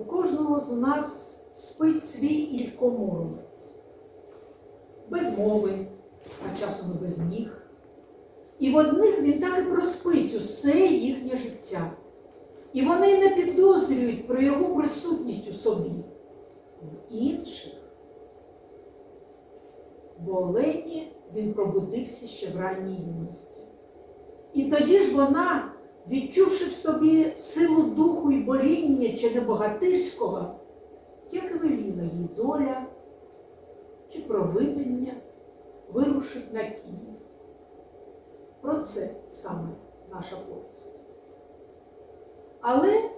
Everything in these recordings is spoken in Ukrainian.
у кожного з нас спить свій ількомуромець. Без мови, а часом і без ніг. І в одних він так і проспить усе їхнє життя. І вони не підозрюють про його присутність у собі. В інших в Олені він пробудився ще в ранній юності. І тоді ж вона, відчувши в собі силу духу і боріння чи не богатирського, як веліла їй доля чи провидення, вирушить на Київ. Про це саме наша повість. Але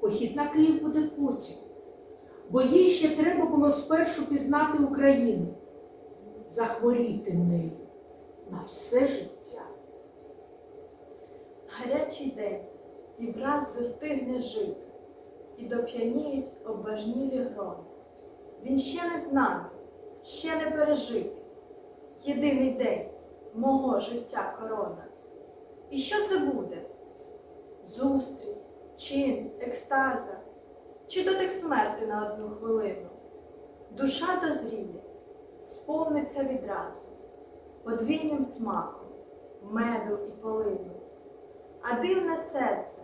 похід на Київ буде потім, бо їй ще треба було спершу пізнати Україну, захворіти нею на все життя. Гарячий день, і враз достигне жити, і доп'яніють обважнілі грони. Він ще не знаний, ще не пережитий. Єдиний день мого життя корона. І що це буде? Зустріч, чин, екстаза, чи дотик смерти на одну хвилину? Душа дозріє, сповниться відразу, подвійним смаком, меду і полину. А дивне серце,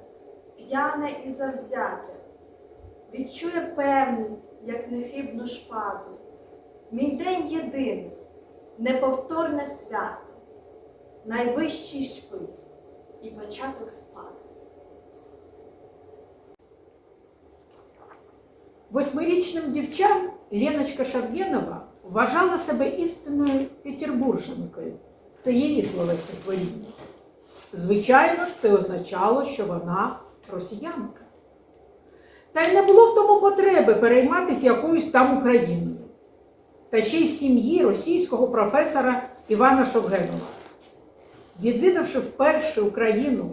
п'яне і завзяте, відчує певність, як нехибну шпаду. Мій день єдиний, неповторне свято, найвищий шпит і початок спаду. Восьмирічним дівчам Леночка Шав'єнова вважала себе істинною петербурженкою. Це її словесне творіння. Звичайно ж, це означало, що вона росіянка. Та й не було в тому потреби перейматися якоюсь там Україною. Та ще й в сім'ї російського професора Івана Шовгенова. Відвідавши вперше Україну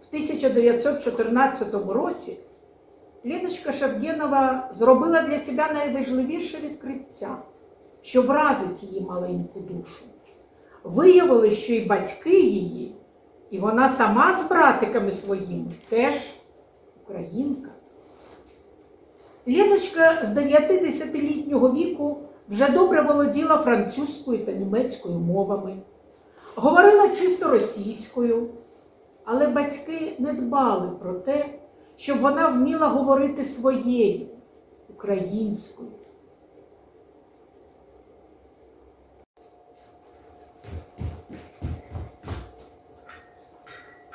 в 1914 році, Ліночка Шевгенова зробила для себе найважливіше відкриття, що вразить її маленьку душу. Виявилось, що і батьки її, і вона сама з братиками своїми теж українка. Ліночка з 9-10-літнього віку вже добре володіла французькою та німецькою мовами, говорила чисто російською, але батьки не дбали про те, щоб вона вміла говорити своєю українською.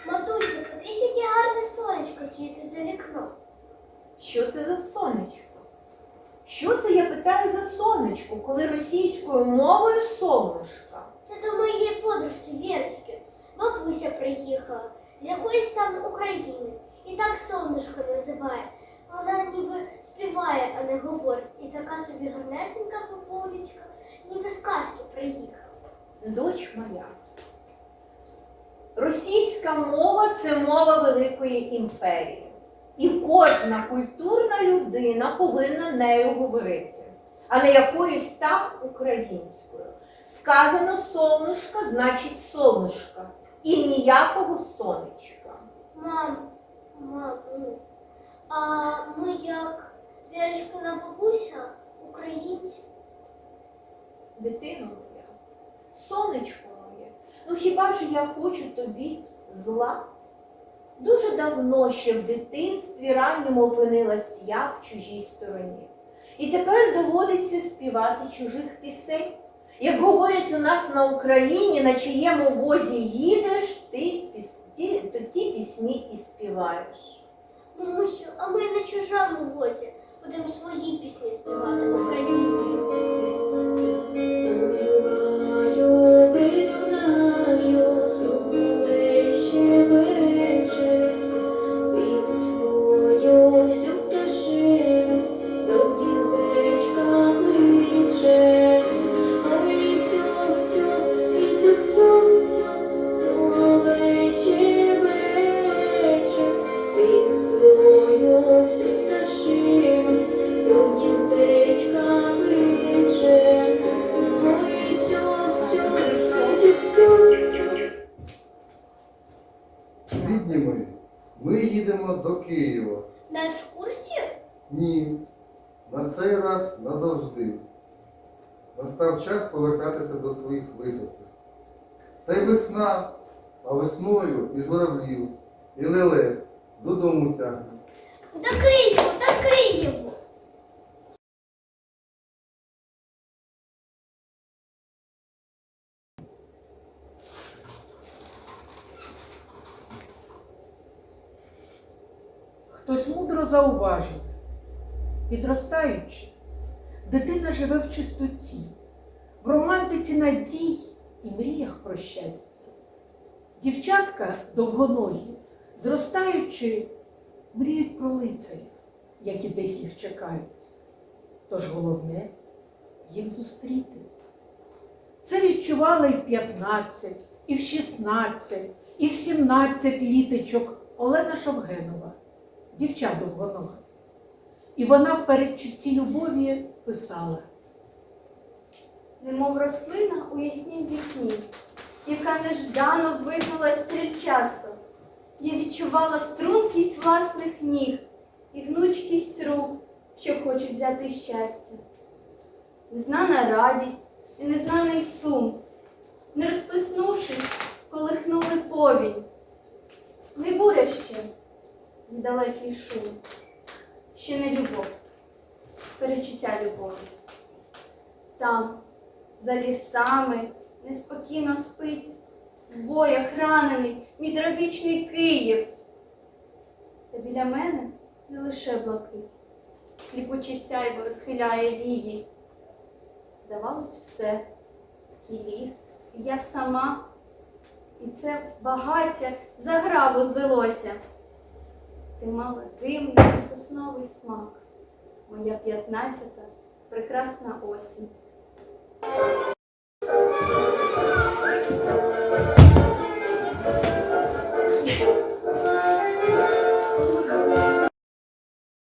Матусю, подивись, яке гарне сонечко світить за вікном. Що це за сонечко? Що це я питаю за сонечко, коли російською мовою солнышко? Це до моєї подружки Вірочки. Бабуся приїхала з якоїсь там України. І так сонечко називає. Вона ніби співає, а не говорить. І така собі гарнесенька бабулечка, ніби з казки приїхала. Доч моя. Російська мова це мова Великої імперії. І кожна культурна людина повинна нею говорити, а не якоюсь там українською. Сказано солнышко, значить солнышко. І ніякого сонечка. Мам, мам, ну, а ми як Вірочкина бабуся, українці. Дитино моя, сонечко моє, ну хіба ж я хочу тобі зла? Дуже давно ще в дитинстві ранньому опинилась я в чужій стороні. І тепер доводиться співати чужих пісень. Як говорять у нас на Україні, на чиєму возі їдеш, ти ті, то ті пісні і співаєш. Мамусю, а ми на чужому возі будемо свої пісні співати українці. І лелек додому тягне. До Києву, до Києву! Хтось мудро зауважив, підростаючи, дитина живе в чистоті, в романтиці надій і мріях про щастя. Дівчатка довгоногі, зростаючи, мріють про лицарів, які десь їх чекають. Тож головне їх зустріти. Це відчувала і в 15, і в 16, і в 17 літочок Олена Шовгенова дівча довгонога. І вона в передчутті любові писала. немов рослина у яснім вікні, яка неждано вигнулась стрільчасто. Я відчувала стрункість власних ніг і гнучкість рук, що хочуть взяти щастя. Незнана радість і незнаний сум, не розплеснувшись, колихнули повінь. Не буря ще, і далекий шум, ще не любов, перечуття любові. Там, за лісами, неспокійно спить, в боях ранений мій трагічний Київ. Та біля мене не лише блакить, сліпуче сяйво розхиляє вії. Здавалось, все, і ліс, і я сама, і це багаття в злилося. Ти мала дивний сосновий смак, моя п'ятнадцята прекрасна осінь.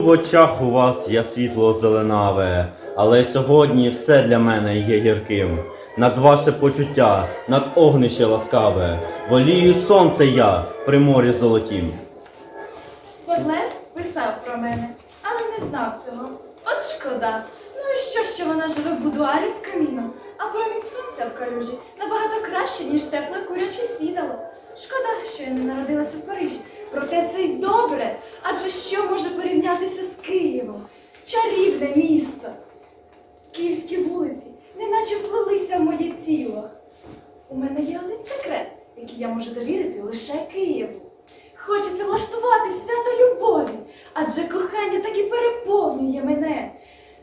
В очах у вас я світло зеленаве, але сьогодні все для мене є гірким. Над ваше почуття, над огнище ласкаве, волію сонце я при морі золотім. Бодлер писав про мене, але не знав цього. От шкода. Ну і що, що вона живе в будуарі з каміном, а промінь сонця в калюжі набагато краще, ніж тепле куряче сідало. Шкода, що я не народилася в Парижі. Проте це й добре. Адже що може порівнятися з Києвом? Чарівне місто. Київські вулиці, неначе вплилися в моє тіло. У мене є один секрет, який я можу довірити лише Києву. Хочеться влаштувати свято любові, адже кохання так і переповнює мене.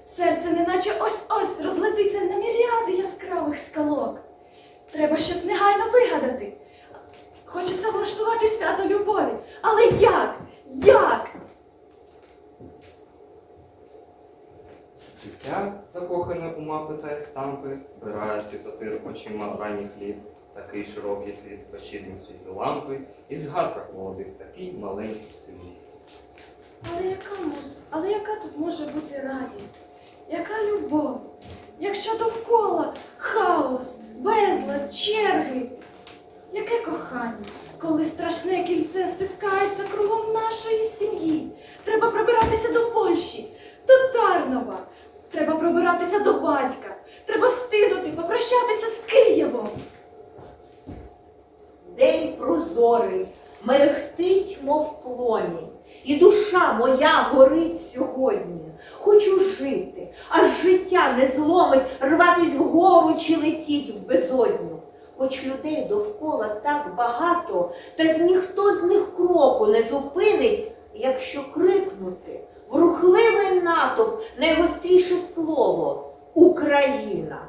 Серце неначе ось-ось розлетиться на міріади яскравих скалок. Треба щось негайно вигадати. Хочеться влаштувати свято любові. Але як? Як? Дитя, мапи та естампи, вбирає світотир очима ранніх літ, такий широкий світ вечірнім світлі лампи, і згадках молодих такий маленький світ. Але яка може, але яка тут може бути радість? Яка любов? Якщо довкола хаос, безлад, черги. Яке кохання, коли страшне кільце стискається кругом нашої сім'ї? Треба пробиратися до Польщі, до Тарнова. Треба пробиратися до батька. Треба встигнути попрощатися з Києвом. День прозорий, мерехтить, мов пломінь, і душа моя горить сьогодні. Хочу жити, аж життя не зломить, рватись вгору чи летіть в безодню. Хоч людей довкола так багато, та ніхто з них кроку не зупинить, якщо крикнути в рухливий натовп найгостріше слово Україна.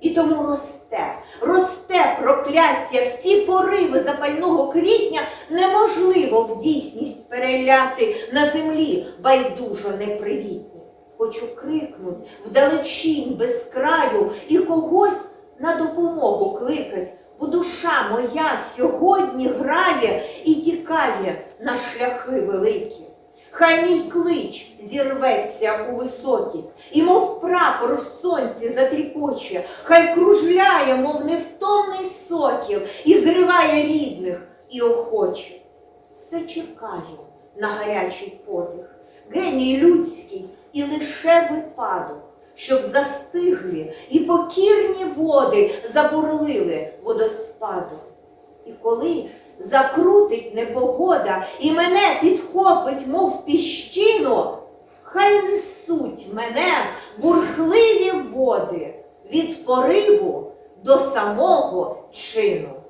І тому росте, росте прокляття, всі пориви запального квітня неможливо в дійсність переляти на землі байдужо непривітні. Хочу крикнуть вдалечінь без краю і когось на допомогу кликать, бо душа моя сьогодні грає і тікає на шляхи великі. Хай мій клич зірветься у високість, і мов прапор в сонці затріпоче, хай кружляє, мов невтомний сокіл, і зриває рідних і охоче. Все чекаю на гарячий подих, геній людський і лише випадок, щоб застиглі і покірні води забурлили водоспадом. І коли закрутить непогода і мене підхопить, мов піщину, хай несуть мене бурхливі води від пориву до самого чину.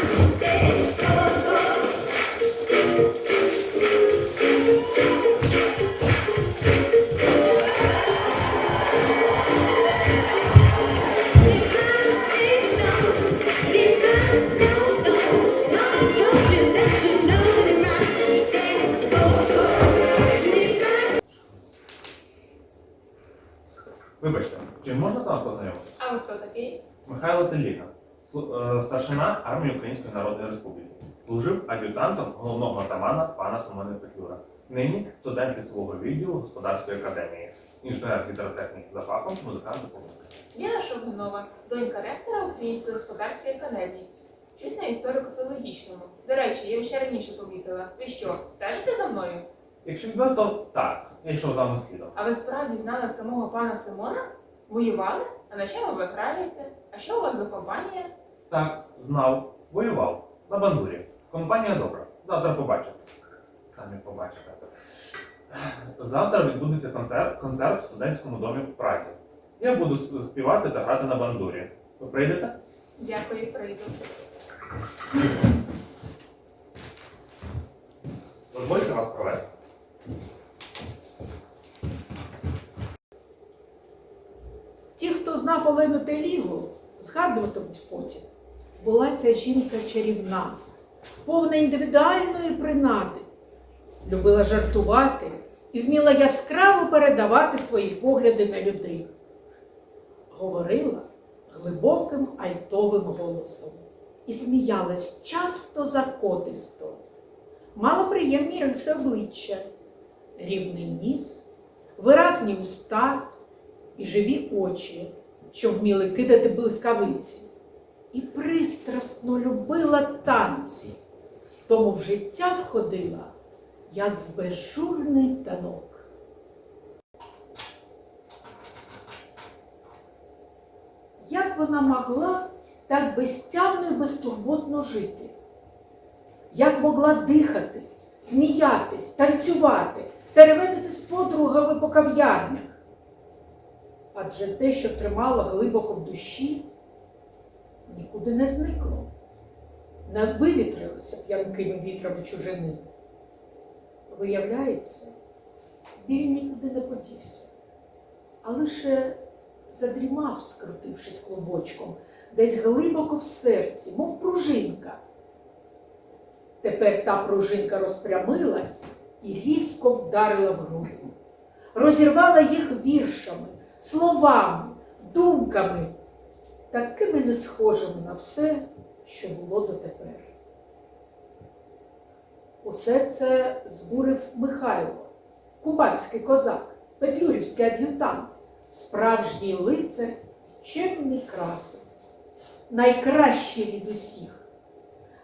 Thank you. Української Народної Республіки. Служив ад'ютантом головного атамана пана Семена Петлюра. Нині студент лісового відділу господарської академії, інженер гідротехнік за фахом, музикант за помилки. Ліна Шовгунова, донька ректора Української господарської академії. Вчусь на історико-філологічному. До речі, я ще раніше помітила. Ви що, стежите за мною? Якщо відверто, так, я йшов за слідом. А ви справді знали самого пана Симона? Воювали? А на чому ви граєте? А що у вас за компанія? Так, знав, воював на бандурі. Компанія добра. Завтра побачите. Самі побачите. Завтра відбудеться концерт, концерт в студентському домі в Празі. Я буду співати та грати на бандурі. Ви прийдете? Дякую, прийду. Дозвольте вас провести. Ті, хто знав Олену Телігу, згадуватимуть потім. Була ця жінка чарівна, повна індивідуальної принади, любила жартувати і вміла яскраво передавати свої погляди на людей. Говорила глибоким альтовим голосом і сміялась часто закотисто. Мала приємні риси обличчя, рівний ніс, виразні уста і живі очі, що вміли кидати блискавиці, і пристрасно любила танці, тому в життя входила, як в безжурний танок. Як вона могла так безтямно і безтурботно жити? Як могла дихати, сміятись, танцювати, теревенити з подругами по кав'ярнях? адже те, що тримало глибоко в душі, нікуди не зникло, не вивітрилося п'янкими вітрами чужини. Виявляється, біль нікуди не подівся, а лише задрімав, скрутившись клубочком, десь глибоко в серці, мов пружинка. Тепер та пружинка розпрямилась і різко вдарила в груди, розірвала їх віршами словами, думками, такими не схожими на все, що було дотепер. Усе це збурив Михайло, кубанський козак, петлюрівський ад'ютант, справжній лицар, чемний красень, найкращий від усіх.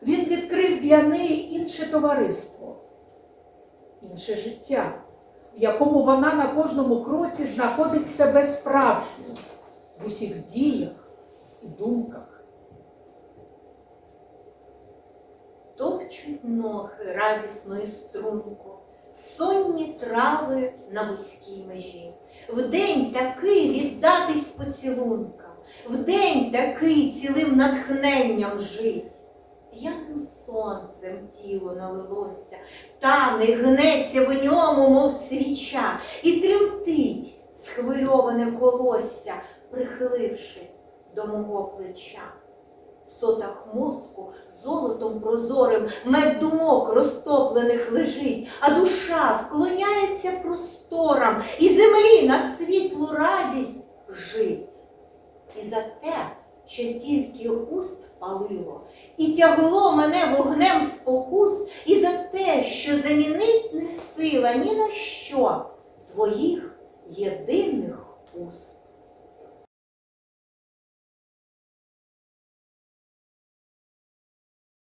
Він відкрив для неї інше товариство, інше життя в якому вона на кожному кроці знаходить себе справжньою в усіх діях думках. Топчуть ноги радісно і струнко, сонні трави на вузькій межі. Вдень такий віддатись поцілункам, вдень такий цілим натхненням жить. П'яним сонцем тіло налилося, тане, гнеться в ньому, мов свіча, і тремтить схвильоване колосся, прихилившись до мого плеча. В сотах мозку золотом прозорим мед думок розтоплених лежить, а душа вклоняється просторам і землі на світлу радість жить. І за те, що тільки уст палило, і тягло мене вогнем спокус, і за те, що замінить не сила ні на що твоїх єдиних уст.